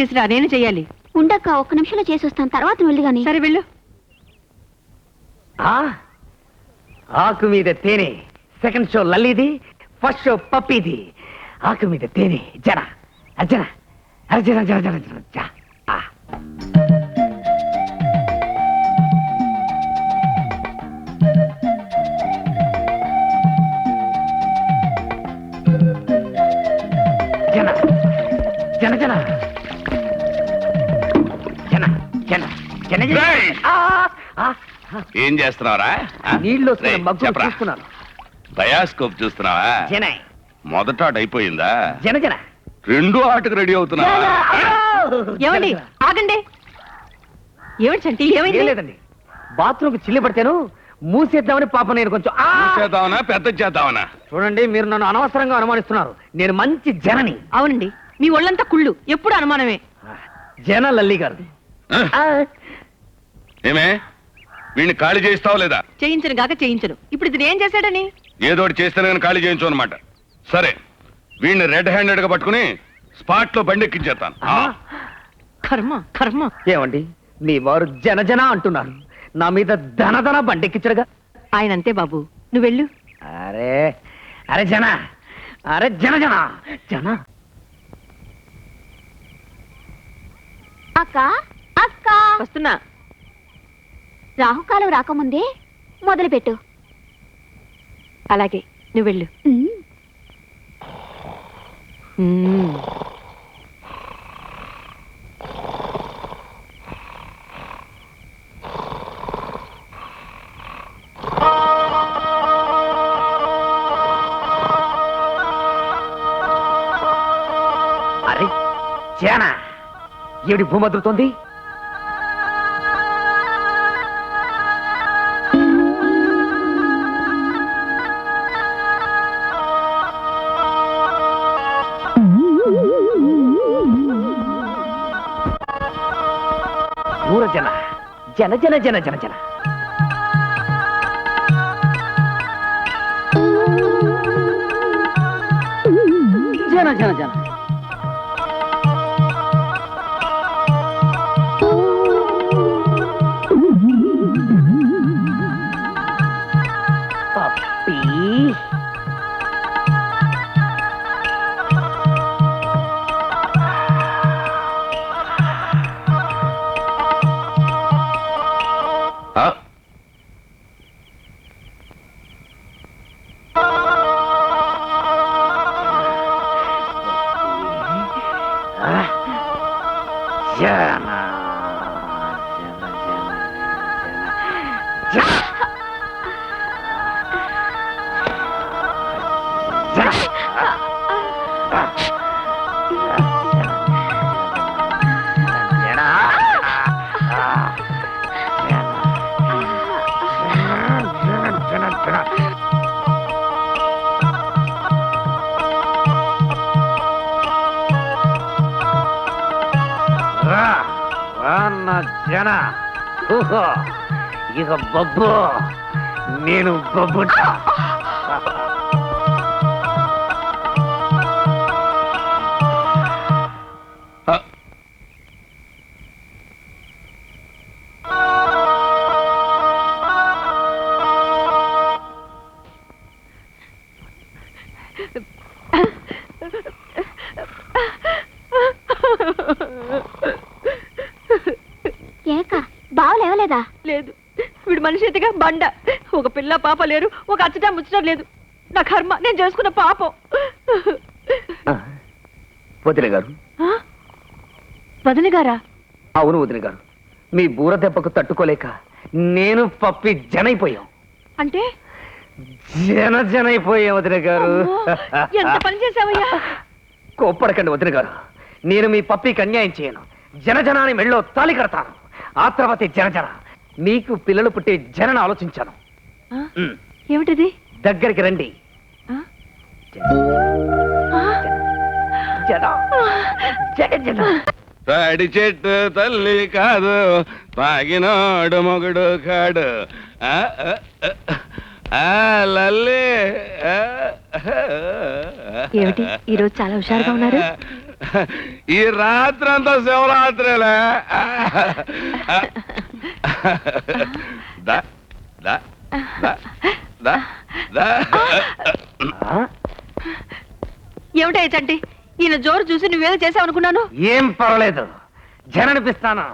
చేసినా నేను చెయ్యాలి ఉండక్క ఒక్క నిమిషంలో చేసి వస్తాను తర్వాత వెళ్ళి గాని సరే వెళ్ళు. ఆ? ఆకు మీద తేనె. సెకండ్ షో లల్లిది ఫస్ట్ షో పప్పిది. ఆకు మీద తేనె. జర. అర్జన అర్జన జర జర జర జర ఏం చేస్తున్నావురా? నీళ్ళు. చూస్తున్నాను. బయాస్కోప్ చూస్తున్నావా? జన. మొదట ఆట అయిపోయిందా జన జన. రెండో ఆటకు రెడీ అవుతున్నావా ఏమండి? ఆగండి. ఏమిటి చంటి? ఏం ఏమైంది లేదండి. బాత్రూమ్ చిల్లి పడితేను మూసేద్దామని పాప నేను కొంచెం పెద్ద చేద్దామనా? చూడండి మీరు నన్ను అనవసరంగా అనుమానిస్తున్నారు. నేను మంచి జనని. అవునండి. మీ ఒళ్ళంతా కుళ్ళు. ఎప్పుడు అనుమానమే. జన లల్లి గారు. ఏమే? వీడిని ఖాళీ చేస్తావా లేదా? చేయించను గాక చేయించను. ఇప్పుడు ఇది ఏం చేశాడని? ఏదో ఒకటి చేస్తేనే కానీ ఖాళీ చేయించు అనమాట సరే వీడిని రెడ్ హ్యాండెడ్గా పట్టుకుని స్పాట్లో బండి ఎక్కించేస్తాను ఆ. కర్మ కర్మ. ఏమండి? మీ వారు జన జన అంటున్నారు. నా మీద ధన ధన బండెక్కించడుగా ఆయన అంతే బాబు. నువ్వు వెళ్ళు అరే అరే జన అరే జన జన జన. అక్క అక్క. వస్తున్నా. రాహుకాలం రాకముందే మొదలుపెట్టు. అలాగే నువ్వు వెళ్ళు. అరే చేనా? ఏడు భూమదులుతోంది జన జన జన జన జన. జన జన జన. German. German. German. German. German. జన ఓహో ఇక బొబ్బు. నేను బొబ్బుట ఆ. ఏక బావలేవలేదా లేదు వీడు మనిషి బండ. ఒక పిల్ల పాప లేరు ఒక అచ్చటా ముచ్చటం లేదు. నా కర్మ నేను చేసుకున్న పాపం. వదిన గారు. ఆ? వదిన గారా? అవును వదిన గారు. మీ బూర దెబ్బకు తట్టుకోలేక నేను పప్పి జనైపోయాం. అంటే? జన జనైపోయాం వదిన గారు. ఎంత పని చేసావయ్యా కోప్పడకండి వదిన గారు. నేను మీ పప్పికి అన్యాయం చేయను. జనజనాన్ని మెళ్ళో తాలి కడతాను. ఆ తర్వాత జనజన మీకు పిల్లలు పుట్టే జనన ఆలోచించాను? ఉమ్, ఏమిటిది? దగ్గరికి రండి. ఆ? తాడి చెట్టు తల్లి కాదు తాగినాడు మొగుడు కాడు. ఆ, ఆ, ఆ, ఆ, లల్లి. ఆ, ఏమిటి? ఈరోజు చాలా హుషారుగా ఉన్నారు? ఈ రాత్రి అంతా శివరాత్రిలే దా, దా, దా, దా, దా. ఏమిటా చంటి? ఈయన జోరు చూసి నువ్వేదో చేసావు అనుకున్నాను ఏం పర్వాలేదు. జననిపిస్తాను.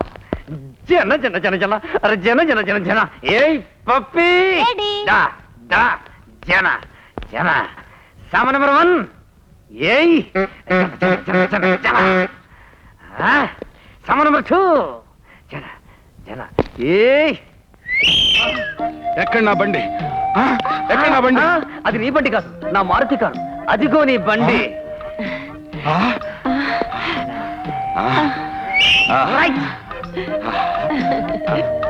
జన జన జన జన. అరే జన జన జన జన. ఏయ్ పప్పి. Ready. దా దా జన జన. సామ నెంబర్ వన్. ఏయ్. జన జన జన జన జన. ఆ, సామ నెంబర్ టూ. జన జన. ఏయ్! ఎక్కడ నా బండి? ఆ, ఎక్కడ నా బండి? ఆ, అది నీ బండి కాదు నా మారుతి కాదు అదిగో నీ బండి. ఆ? ఆ. ఆ. రైట్.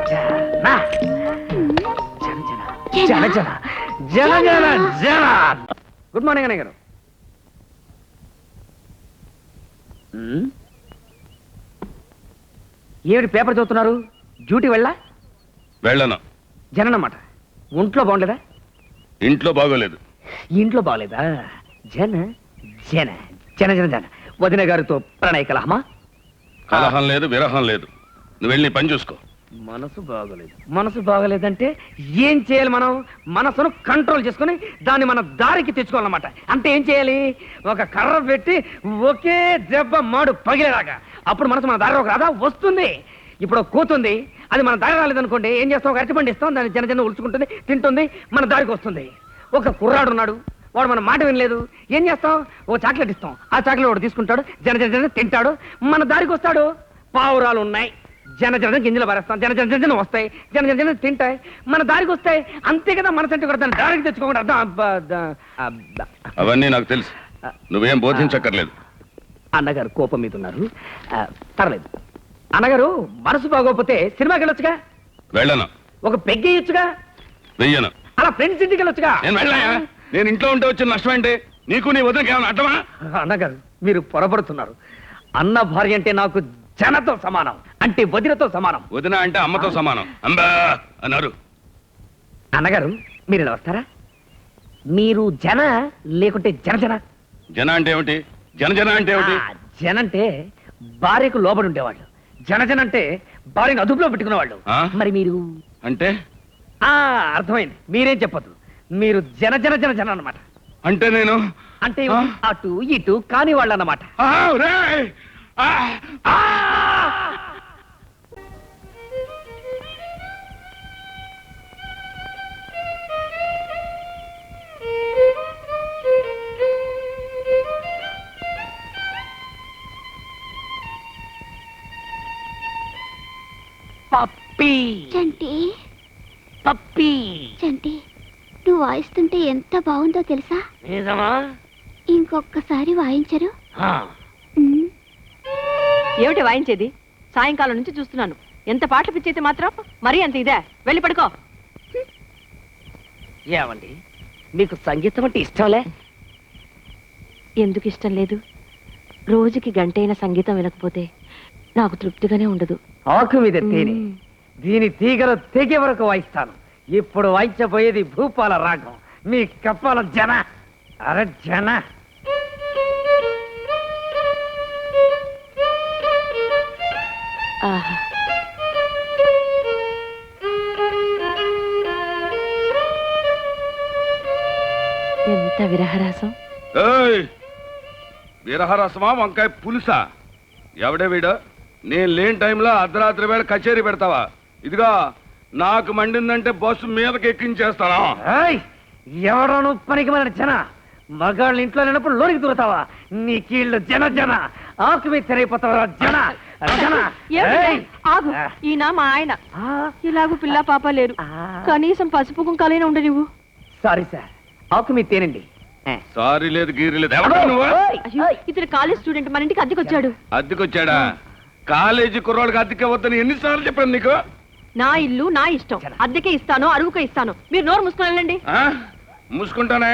జన. జన జన. జన. జన జన. జన గుడ్ మార్నింగ్ అన్నయ్య గారు. మ్మ్? ఏమిటి పేపర్ చదువుతున్నారు? డ్యూటీ వెళ్ళా? వెళ్ళను. జననమాట. ఒంట్లో బాగుండేదా ఇంట్లో బాగోలేదు. ఇంట్లో బాగలేదా? జన జన జన జన జన. వదిన గారితో ప్రణయ కలహమా కలహం లేదు విరహం లేదు. నువ్వు వెళ్ళి పని చూసుకో. మనసు బాగోలేదు. మనసు బాగలేదంటే ఏం చేయాలి మనం? మనసును కంట్రోల్ చేసుకుని దాన్ని మన దారికి తెచ్చుకోవాలన్నమాట. అంటే ఏం చేయాలి? ఒక కర్ర పెట్టి ఒకే దెబ్బ మాడు పగిలేదాకా అప్పుడు మనసు మన దారిలోకి రాదా? వస్తుంది. ఇప్పుడు ఒక కూతుంది అది మన దారి రాలేదనుకోండి ఏం చేస్తాం ఒక అరటిపండు ఇస్తాం దాన్ని చిన్న చిన్న ఉడుచుకుంటుంది తింటుంది మన దారికి వస్తుంది ఒక కుర్రాడు ఉన్నాడు వాడు మన మాట వినలేదు ఏం చేస్తాం ఓ చాక్లెట్ ఇస్తాం ఆ చాక్లెట్ వాడు తీసుకుంటాడు జన జన జన తింటాడు మన దారికి వస్తాడు పావురాలు ఉన్నాయి జన జన గింజలు పారేస్తాం జన జన జన వస్తాయి జన జన జన తింటాయి మన దారికి వస్తాయి అంతే కదా మన సంటి కూడా దాన్ని దారికి తెచ్చుకోకుండా అర్థం. అవన్నీ నాకు తెలుసు నువ్వేం బోధించక్కర్లేదు అన్నగారు కోపం మీద ఉన్నారు పర్లేదు అన్నగారు మనసు బాగోకపోతే సినిమాకి వెళ్ళొచ్చుగా? వెళ్ళను. ఒక పెగ్గేయొచ్చుగా? వెయ్యను. అలా ఫ్రెండ్స్ ఇంటికి వెళ్ళొచ్చుగా? నేను వెళ్ళాయా నేను ఇంట్లో ఉంటే వచ్చిన నష్టం ఏంటి? నీకు నీ వదినకి ఏమైనా అడ్డమా? అన్నగారు మీరు పొరపడుతున్నారు. అన్న భార్య అంటే నాకు జనతో సమానం అంటే వదినతో సమానం. వదిన అంటే అమ్మతో సమానం. అంబా అన్నారు. అన్నగారు మీరు ఇలా వస్తారా? మీరు జన లేకుంటే జనజన? జన అంటే ఏమిటి? జన జన అంటే ఏమిటి? ఆ, జన అంటే భార్యకు లోబడి ఉండేవాళ్ళు. జనజన అంటే భార్యను అదుపులో పెట్టుకునేవాళ్ళు ఆ? మరి మీరు అంటే ఆ అర్థమైంది మీరేం చెప్పదు మీరు జన జన జన జన అన్నమాట అంటే నేను అంటే ఆ? అటు ఇటు కాని వాళ్ళు అన్నమాట ఆ, రేయ్! ఆ, ఆ! చంటి. నువ్వు వాయిస్తుంటే ఎంత బాగుందో తెలుసా? నిజమా? ఇంకొకసారి వాయించరు. ఏమిటి వాయించేది? సాయంకాలం నుంచి చూస్తున్నాను. ఎంత పాటలు పిచ్చైతే మాత్రం? మరీ అంత ఇదే. వెళ్ళి పడుకో. ఏమండి? మీకు సంగీతం అంటే ఇష్టంలే? ఎందుకు ఇష్టం లేదు? రోజుకి గంటైన సంగీతం వినకపోతే నాకు తృప్తిగానే ఉండదు. ఆకు మీద తేనె. దీని తీగలు తెగే వరకు వాయిస్తాను. ఇప్పుడు వాయించబోయేది భూపాల రాగం. మీ కప్పాల జన. అరే జన. ఎంత విరహరాసం ఏయ్! వీరహరసమా వంకాయ పులుసా? ఎవడే వీడు? నేను లేని టైంలో అర్ధరాత్రి వేళ కచేరీ పెడతావా? ఇదిగో నాకు మండిందంటే బస్సు మీదకి ఎక్కించేస్తాను ఏయ్, ఎవడను పనికి మన జన. మగాళ్ళ ఇంట్లో లేనప్పుడు లోనికి దూరతావా? నీ కీళ్ళు జన జన. ఆకు మీద తెరైపోతావా జన? జన. ఏమిటి? ఏయ్! ఆగు. ఈయన మా ఆయన. ఆ, ఇలాగూ పిల్ల పాప లేరు. కనీసం పసుపు కుంకాలైనా ఉండ నువ్వు సారీ సార్. ఆకు మీద తేనండి. సారీ లేదు గీరి లేదు. ఎవడా నువ్వు? ఓయ్, అయ్యో, ఇతను కాలేజ్ స్టూడెంట్ మన ఇంటికి అద్దెకొచ్చాడు. అద్దెకొచ్చాడా? కాలేజీ కుర్రోళ్ళకి అద్దెకే వద్దని ఎన్నిసార్లు చెప్పాను నీకు? నా ఇల్లు నా ఇష్టం. అద్దెకే ఇస్తాను అరువుకే ఇస్తాను. మీరు నోరు మూసుకొని వెళ్ళండి? మూసుకుంటానే.